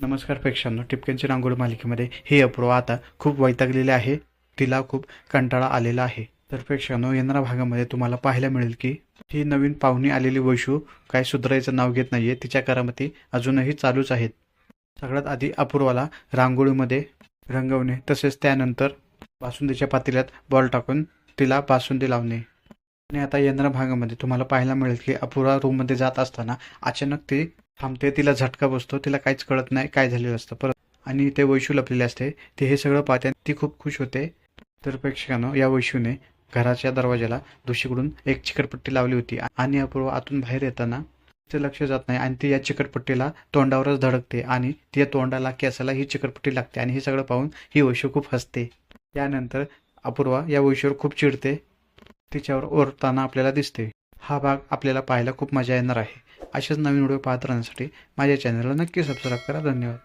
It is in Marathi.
नमस्कार प्रेक्षांनो टिपक्यांची रांगोळी मालिकेमध्ये ही अपूर्वा आता खूप वैतागलेली आहे. तिला खूप कंटाळा आलेला आहे. तर प्रेक्षांनो येणाऱ्या भागामध्ये तुम्हाला पाहायला मिळेल की ही नवीन पाहुणी आलेली वैशू काय सुधारायचं नाव घेत नाहीये. तिच्या करामती अजूनही चालूच आहेत. सगळ्यात आधी अपूर्वाला रांगोळीमध्ये रंगवणे तसेच त्यानंतर बासुंदीच्या पातेल्यात बॉल टाकून तिला बासुंदी लावणे. आणि आता येणाऱ्या भागामध्ये तुम्हाला पाहायला मिळेल की अपूर्वा रूममध्ये जात असताना अचानक ती थांबते तिला झटका बसतो तिला काहीच कळत नाही काय झालेलं असतं. परत आणि ते वैशू लपलेले असते. ते हे सगळं पाहते. ती खूप खुश होते. तर प्रेक्षकांनो या वैशूने घराच्या दरवाजाला दुसरीकडून एक चिकटपट्टी लावली होती. आणि अपूर्व आतून बाहेर येताना तिचं लक्ष जात नाही आणि ती या चिकटपट्टीला तोंडावरच धडकते आणि त्या तोंडाला केसाला ही चिकटपट्टी लागते आणि हे सगळं पाहून ही वैशू खूप हसते. त्यानंतर अपूर्वा या वैशूवर खूप चिडते. तिच्यावर ओरताना आपल्याला दिसते. हा भाग आपल्याला पाहायला खूप मजा येणार आहे. असेच नवीन व्हिडिओ पाहत राहण्यासाठी माझ्या चॅनलला नक्की सबस्क्राईब करा. धन्यवाद.